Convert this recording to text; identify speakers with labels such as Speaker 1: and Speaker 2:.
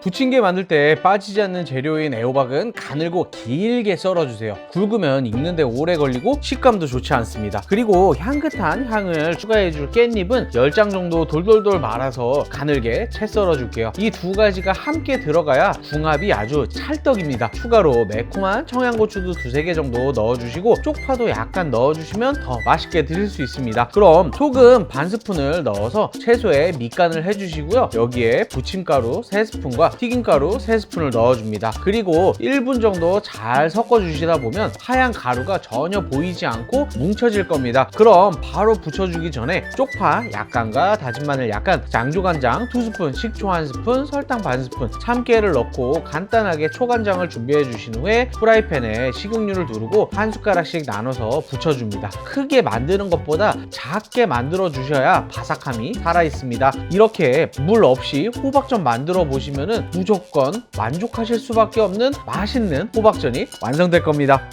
Speaker 1: 부침개 만들 때 빠지지 않는 재료인 애호박은 가늘고 길게 썰어주세요. 굵으면 익는데 오래 걸리고 식감도 좋지 않습니다. 그리고 향긋한 향을 추가해줄 깻잎은 10장 정도 돌돌돌 말아서 가늘게 채 썰어줄게요. 이 두 가지가 함께 들어가야 궁합이 아주 찰떡입니다. 추가로 매콤한 청양고추도 두세 개 정도 넣어주시고 쪽파도 약간 넣어주시면 더 맛있게 드실 수 있습니다. 그럼 소금 반 스푼을 넣어서 채소에 밑간을 해주시고요. 여기에 부침가루 3스푼과 튀김가루 3스푼을 넣어줍니다. 그리고 1분 정도 잘 섞어주시다 보면 하얀 가루가 전혀 보이지 않고 뭉쳐질 겁니다. 그럼 바로 붙여주기 전에 쪽파 약간과 다진 마늘 약간, 장조간장 2스푼, 식초 1스푼, 설탕 반 스푼, 참깨를 넣고 간단하게 초간장을 준비해 주신 후에 프라이팬에 식용유를 두르고 한 숟가락씩 나눠서 붙여줍니다. 크게 만드는 것보다 작게 만들어 주셔야 바삭함이 살아 있습니다. 이렇게 물 없이 호박전 만들어 보시면은 무조건 만족하실 수밖에 없는 맛있는 호박전이 완성될 겁니다.